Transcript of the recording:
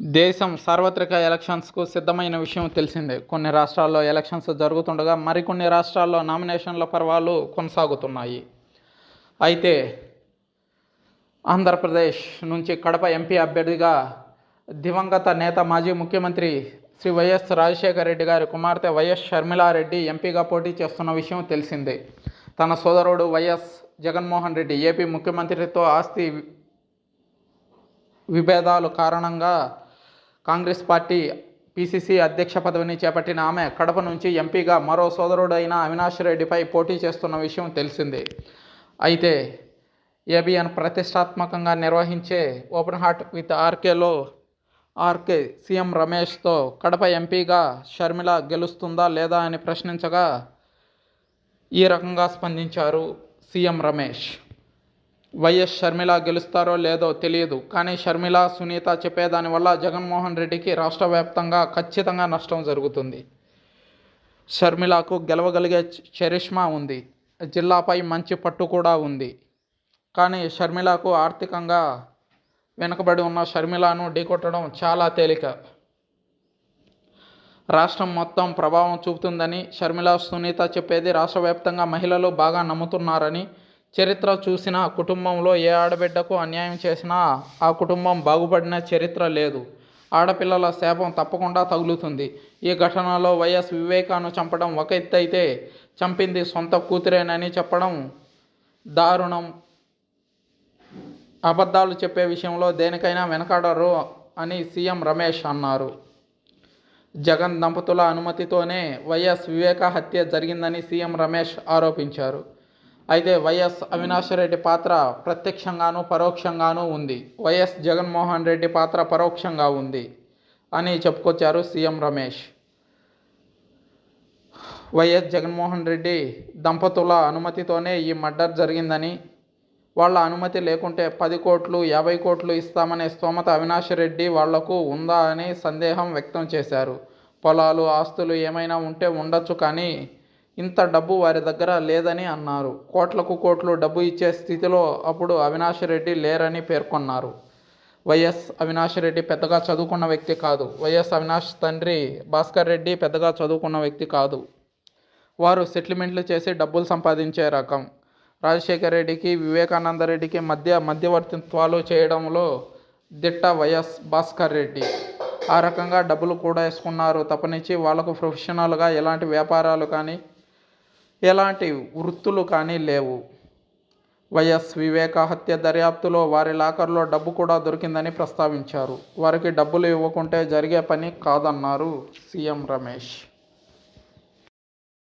దేశం సార్వత్రిక ఎలక్షన్స్కు సిద్ధమైన విషయం తెలిసిందే. కొన్ని రాష్ట్రాల్లో ఎలక్షన్స్ జరుగుతుండగా మరికొన్ని రాష్ట్రాల్లో నామినేషన్ల పర్వాలు కొనసాగుతున్నాయి. అయితే ఆంధ్రప్రదేశ్ నుంచి కడప ఎంపీ అభ్యర్థిగా దివంగత నేత మాజీ ముఖ్యమంత్రి శ్రీ వైఎస్ రాజశేఖర రెడ్డి గారి కుమార్తె వైఎస్ షర్మిలారెడ్డి ఎంపీగా పోటీ చేస్తున్న విషయం తెలిసిందే. తన సోదరుడు వైఎస్ జగన్మోహన్ రెడ్డి ఏపీ ముఖ్యమంత్రితో ఆస్తి విభేదాలు కారణంగా కాంగ్రెస్ పార్టీ పిసిసి అధ్యక్ష పదవిని చేపట్టిన ఆమె కడప నుంచి ఎంపీగా మరో సోదరుడైన అవినాష్ రెడ్డిపై పోటీ చేస్తున్న విషయం తెలిసిందే. అయితే ఏబిఎన్ ప్రతిష్టాత్మకంగా నిర్వహించే ఓపెన్ హార్ట్ విత్ ఆర్కేలో ఆర్కే సీఎం రమేష్తో కడప ఎంపీగా షర్మిల గెలుస్తుందా లేదా అని ప్రశ్నించగా ఈ రకంగా స్పందించారు సీఎం రమేష్. వైఎస్ షర్మిల గెలుస్తారో లేదో తెలియదు. కానీ షర్మిల సునీత చెప్పేదానివల్ల జగన్మోహన్ రెడ్డికి రాష్ట్ర వ్యాప్తంగా ఖచ్చితంగా నష్టం జరుగుతుంది. షర్మిలకు గెలవగలిగే చరిష్మా ఉంది. జిల్లాపై మంచి పట్టు కూడా ఉంది. కానీ షర్మిలకు ఆర్థికంగా వెనుకబడి ఉన్న షర్మిలను ఢీకొట్టడం చాలా తేలిక. రాష్ట్రం మొత్తం ప్రభావం చూపుతుందని షర్మిల సునీత చెప్పేది రాష్ట్ర వ్యాప్తంగా మహిళలు బాగా నమ్ముతున్నారని చరిత్ర చూసిన కుటుంబంలో ఏ ఆడబిడ్డకు అన్యాయం చేసినా ఆ కుటుంబం బాగుపడిన చరిత్ర లేదు. ఆడపిల్లల శాపం తప్పకుండా తగులుతుంది. ఈ ఘటనలో వైఎస్ వివేకాను చంపడం ఒక ఎత్తు అయితే చంపింది సొంత కూతురేనని చెప్పడం దారుణం. అబద్ధాలు చెప్పే విషయంలో దేనికైనా వెనకాడరు అని సీఎం రమేష్ అన్నారు. జగన్ దంపతుల అనుమతితోనే వైఎస్ వివేక హత్య జరిగిందని సీఎం రమేష్ ఆరోపించారు. అయితే వైఎస్ అవినాష్ రెడ్డి పాత్ర ప్రత్యక్షంగాను పరోక్షంగానూ ఉంది. వైఎస్ జగన్మోహన్ రెడ్డి పాత్ర పరోక్షంగా ఉంది అని చెప్పుకొచ్చారు సీఎం రమేష్. వైఎస్ జగన్మోహన్ రెడ్డి దంపతుల అనుమతితోనే ఈ మర్డర్ జరిగిందని వాళ్ళ అనుమతి లేకుంటే పది కోట్లు యాభై కోట్లు ఇస్తామనే స్తోమత అవినాష్ రెడ్డి వాళ్ళకు ఉందా అని సందేహం వ్యక్తం చేశారు. పొలాలు ఆస్తులు ఏమైనా ఉంటే ఉండొచ్చు కానీ ఇంత డబ్బు వారి దగ్గర లేదని అన్నారు. కోట్లకు కోట్లు డబ్బు ఇచ్చే స్థితిలో అప్పుడు అవినాష్ రెడ్డి లేరని పేర్కొన్నారు. వైఎస్ అవినాష్ రెడ్డి పెద్దగా చదువుకున్న వ్యక్తి కాదు. వైఎస్ అవినాష్ తండ్రి భాస్కర్ రెడ్డి పెద్దగా చదువుకున్న వ్యక్తి కాదు. వారు సెటిల్మెంట్లు చేసి డబ్బులు సంపాదించే రకం. రాజశేఖర్ రెడ్డికి వివేకానంద రెడ్డికి మధ్య మధ్యవర్తిత్వాలు చేయడంలో దిట్ట వైఎస్ భాస్కర్ రెడ్డి. ఆ రకంగా డబ్బులు కూడా వేసుకున్నారు. తప్పనిచ్చి వాళ్ళకు ప్రొఫెషనల్గా ఎలాంటి వ్యాపారాలు కానీ ఎలాంటి వృత్తులు కానీ లేవు. వైఎస్ వివేక హత్య దర్యాప్తులో వారి లాకర్లో డబ్బు కూడా దొరికిందని ప్రస్తావించారు. వారికి డబ్బులు ఇవ్వకుంటే జరిగే పని కాదన్నారు సీఎం రమేష్.